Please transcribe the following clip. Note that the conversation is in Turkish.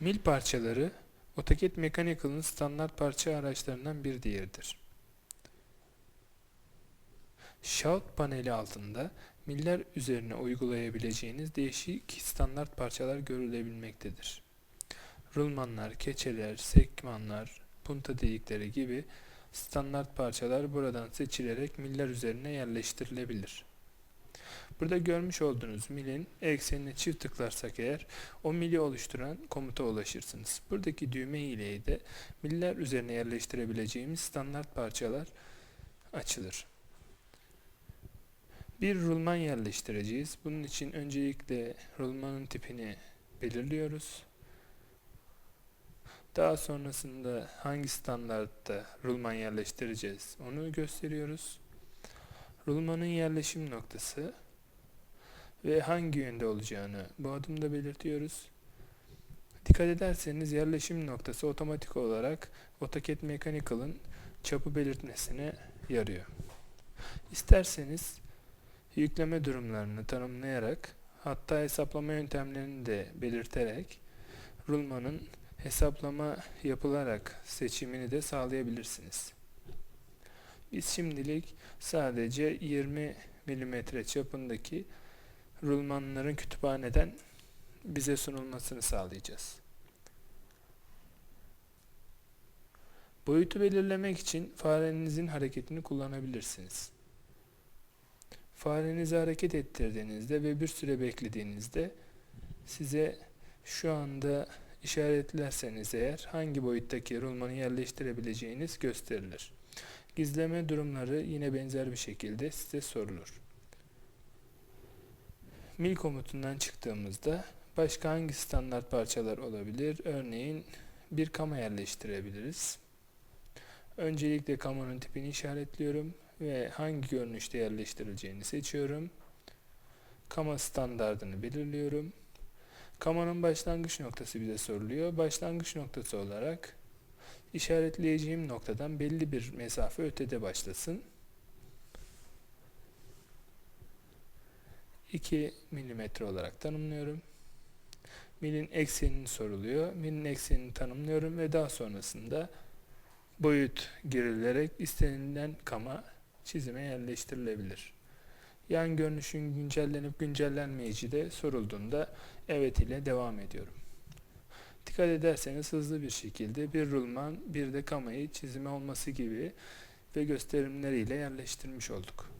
Mil parçaları, AutoCAD Mechanical'ın standart parça araçlarından bir diğeridir. Shout paneli altında miller üzerine uygulayabileceğiniz değişik standart parçalar görülebilmektedir. Rulmanlar, keçeler, sekmanlar, punta delikleri gibi standart parçalar buradan seçilerek miller üzerine yerleştirilebilir. Burada görmüş olduğunuz milin eksenine çift tıklarsak eğer o mili oluşturan komuta ulaşırsınız. Buradaki düğme ile de miller üzerine yerleştirebileceğimiz standart parçalar açılır. Bir rulman yerleştireceğiz. Bunun için öncelikle rulmanın tipini belirliyoruz. Daha sonrasında hangi standartta rulman yerleştireceğiz onu gösteriyoruz. Rulmanın yerleşim noktası ve hangi yönde olacağını bu adımda belirtiyoruz. Dikkat ederseniz yerleşim noktası otomatik olarak AutoCAD Mechanical'ın çapı belirtmesine yarıyor. İsterseniz yükleme durumlarını tanımlayarak hatta hesaplama yöntemlerini de belirterek rulmanın hesaplama yapılarak seçimini de sağlayabilirsiniz. Biz şimdilik sadece 20 mm çapındaki rulmanların kütüphaneden bize sunulmasını sağlayacağız. Boyutu belirlemek için farenizin hareketini kullanabilirsiniz. Farenizi hareket ettirdiğinizde ve bir süre beklediğinizde size şu anda işaretlerseniz eğer hangi boyuttaki rulmanı yerleştirebileceğiniz gösterilir. Gizleme durumları yine benzer bir şekilde size sorulur. Mil komutundan çıktığımızda başka hangi standart parçalar olabilir? Örneğin bir kama yerleştirebiliriz. Öncelikle kamanın tipini işaretliyorum ve hangi görünüşte yerleştirileceğini seçiyorum. Kama standartını belirliyorum. Kamanın başlangıç noktası bize soruluyor. Başlangıç noktası olarak işaretleyeceğim noktadan belli bir mesafe ötede başlasın. 2 milimetre olarak tanımlıyorum. Milin eksenini soruluyor. Milin eksenini tanımlıyorum ve daha sonrasında boyut girilerek istenilen kama çizime yerleştirilebilir. Yan görünüşün güncellenip güncellenmeyeceği de sorulduğunda evet ile devam ediyorum. Dikkat ederseniz hızlı bir şekilde bir rulman bir de kamayı çizime olması gibi ve gösterimleriyle yerleştirmiş olduk.